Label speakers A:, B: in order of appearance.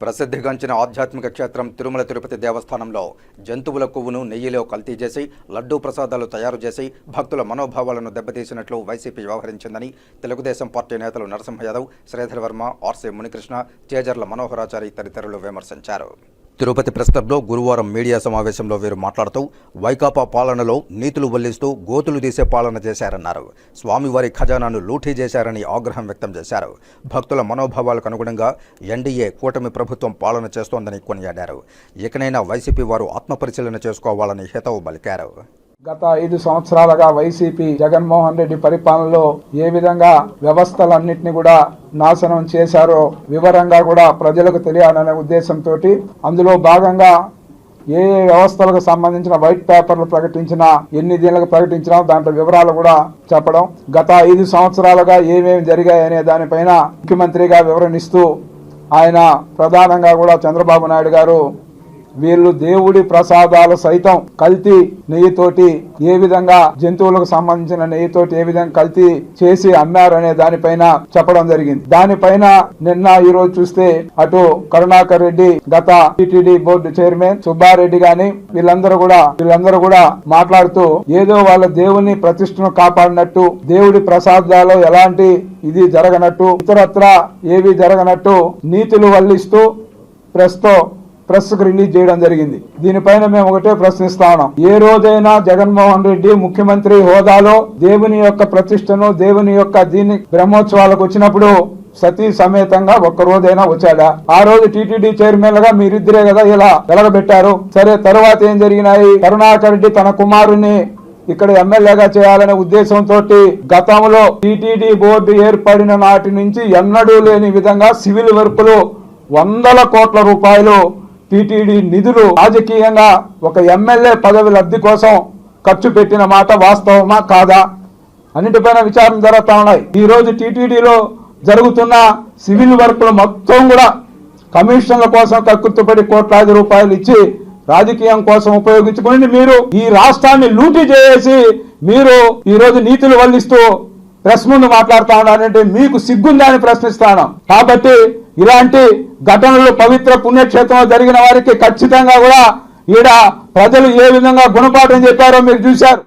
A: ప్రసిద్ధిగాంచిన ఆధ్యాత్మిక క్షేత్రం తిరుమల తిరుపతి దేవస్థానంలో జంతువుల కొవ్వును నెయ్యిలో కల్తీ చేసి లడ్డూ ప్రసాదాలు తయారు చేసి భక్తుల మనోభావాలను దెబ్బతీసినట్లు వైసీపీ వ్యవహరించిందని తెలుగుదేశం పార్టీ నేతలు నరసింహ యాదవ్ శ్రీధర్ వర్మ ఆర్సీ మునికృష్ణ చేజర్ల మనోహరాచారి తదితరులు విమర్శించారు. తిరుపతి ప్రెస్ గురువారం మీడియా సమావేశంలో వీరు మాట్లాడుతూ వైకాపా పాలనలో నీతులు వల్లిస్తూ గోతులు తీసే పాలన చేశారన్నారు. స్వామివారి ఖజానాను లూఠీ చేశారని ఆగ్రహం వ్యక్తం చేశారు. భక్తుల మనోభావాలకు అనుగుణంగా ఎన్డీఏ కూటమి ప్రభుత్వం పాలన చేస్తోందని కొనియాడారు. ఇకనైనా వైసీపీ వారు ఆత్మపరిశీలన చేసుకోవాలని హితవు పలికారు.
B: గత ఐదు సంవత్సరాలుగా వైసీపీ జగన్మోహన్ రెడ్డి పరిపాలనలో ఏ విధంగా వ్యవస్థలన్నింటినీ కూడా నాశనం చేశారో వివరంగా కూడా ప్రజలకు తెలియాలనే ఉద్దేశంతో అందులో భాగంగా ఏ ఏ వ్యవస్థలకు సంబంధించిన వైట్ పేపర్లు ప్రకటించినా ఎన్ని దీనికి ప్రకటించినా దాంట్లో వివరాలు కూడా చెప్పడం. గత ఐదు సంవత్సరాలుగా ఏమేమి జరిగాయనే దానిపైన ముఖ్యమంత్రిగా వివరణిస్తూ ఆయన ప్రధానంగా కూడా చంద్రబాబు నాయుడు గారు వీళ్ళు దేవుడి ప్రసాదాలు సైతం కల్తీ నెయ్యితోటి ఏ విధంగా జంతువులకు సంబంధించిన నెయ్యితోటి ఏ విధంగా కల్తీ చేసి అమ్మారనే అనే దానిపైన చెప్పడం జరిగింది. దానిపైన నిన్న ఈ రోజు చూస్తే అటు కరుణాకర్ రెడ్డి గత టిటిడి బోర్డు చైర్మన్ సుబ్బారెడ్డి గాని వీళ్ళందరూ కూడా వీళ్ళందరూ కూడా మాట్లాడుతూ ఏదో వాళ్ళ దేవుని ప్రతిష్టను కాపాడినట్టు దేవుడి ప్రసాదాలు ఎలాంటి ఇది జరగనట్టు ఇతరత్ర ఏవి జరగనట్టు నీతులు వల్లిస్తూ ప్రస్తుతం ప్రెస్కు రిలీజ్ చేయడం జరిగింది. దీనిపైన మేము ఒకటే ప్రశ్నిస్తా ఉన్నాం. ఏ రోజైనా జగన్మోహన్ రెడ్డి ముఖ్యమంత్రి హోదాలో దేవుని యొక్క ప్రతిష్టను దేవుని యొక్క దీని బ్రహ్మోత్సవాలకు వచ్చినప్పుడు సతీ సమేతంగా ఒక్క రోజైనా వచ్చాడా? ఆ రోజు టీటీడీ చైర్మన్గా మీరిద్దరే కదా ఇలా వెలగబెట్టారు. సరే తరువాత ఏం జరిగినాయి? కరుణాకర్ రెడ్డి తన కుమారుని ఇక్కడ ఎమ్మెల్యేగా చేయాలనే ఉద్దేశంతో గతంలో టీటీడీ బోర్డు ఏర్పడిన నాటి నుంచి ఎన్నడూ లేని విధంగా సివిల్ వర్కులు వందల కోట్ల రూపాయలు టీటీడీ నిధులు రాజకీయంగా ఒక ఎమ్మెల్యే పదవి లబ్ధి కోసం ఖర్చు పెట్టిన మాట వాస్తవమా కాదా? అన్నిటిపైన విచారణ జరుగుతా ఉన్నాయి. ఈ రోజు టీటీడీలో జరుగుతున్న సివిల్ వర్కులు మొత్తం కూడా కమిషన్ల కోసం కక్కుర్తుపడి కోట్లాది రూపాయలు ఇచ్చి రాజకీయం కోసం ఉపయోగించుకుని మీరు ఈ రాష్ట్రాన్ని లూటీ చేసి మీరు ఈరోజు నీతులు వల్లిస్తూ ప్రెస్ ముందు మాట్లాడుతా ఉన్నారంటే మీకు సిగ్గుందా అని ప్రశ్నిస్తాను కాబట్టి ఇలాంటి ఘటనలు పవిత్ర పుణ్యక్షేత్రంలో జరిగిన వారికి ఖచ్చితంగా కూడా ఈడ ప్రజలు ఏ విధంగా గుణపాఠం చెప్పారో మీరు చూశారు.